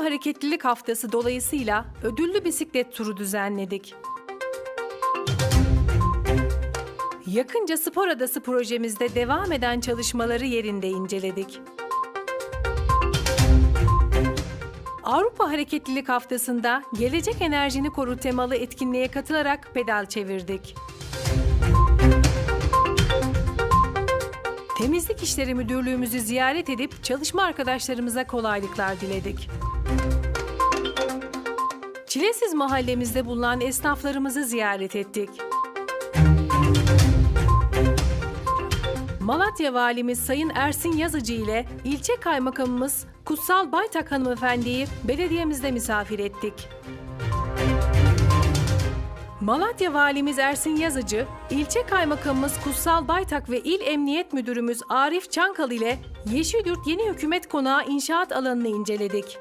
Hareketlilik Haftası dolayısıyla ödüllü bisiklet turu düzenledik. Yakınca Spor Adası projemizde devam eden çalışmaları yerinde inceledik. Avrupa Hareketlilik Haftası'nda Gelecek Enerjini Koru temalı etkinliğe katılarak pedal çevirdik. Temizlik İşleri Müdürlüğümüzü ziyaret edip çalışma arkadaşlarımıza kolaylıklar diledik. Çilesiz mahallemizde bulunan esnaflarımızı ziyaret ettik. Malatya Valimiz Sayın Ersin Yazıcı ile ilçe kaymakamımız Kutsal Baytak hanımefendiyi belediyemizde misafir ettik. Malatya Valimiz Ersin Yazıcı, ilçe kaymakamımız Kutsal Baytak ve İl Emniyet Müdürümüz Arif Çankal ile Yeşilyurt Yeni Hükümet Konağı inşaat alanını inceledik.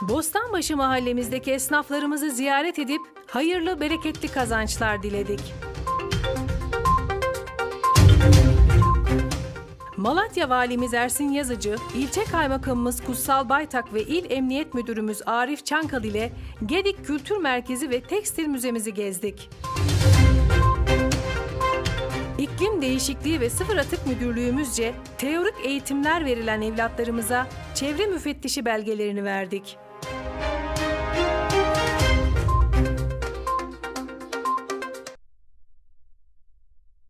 Bostanbaşı mahallemizdeki esnaflarımızı ziyaret edip hayırlı bereketli kazançlar diledik. Malatya Valimiz Ersin Yazıcı, ilçe kaymakamımız Kutsal Baytak ve İl Emniyet Müdürümüz Arif Çankal ile Gedik Kültür Merkezi ve Tekstil Müzemizi gezdik. İklim Değişikliği ve Sıfır Atık Müdürlüğümüzce teorik eğitimler verilen evlatlarımıza çevre müfettişi belgelerini verdik.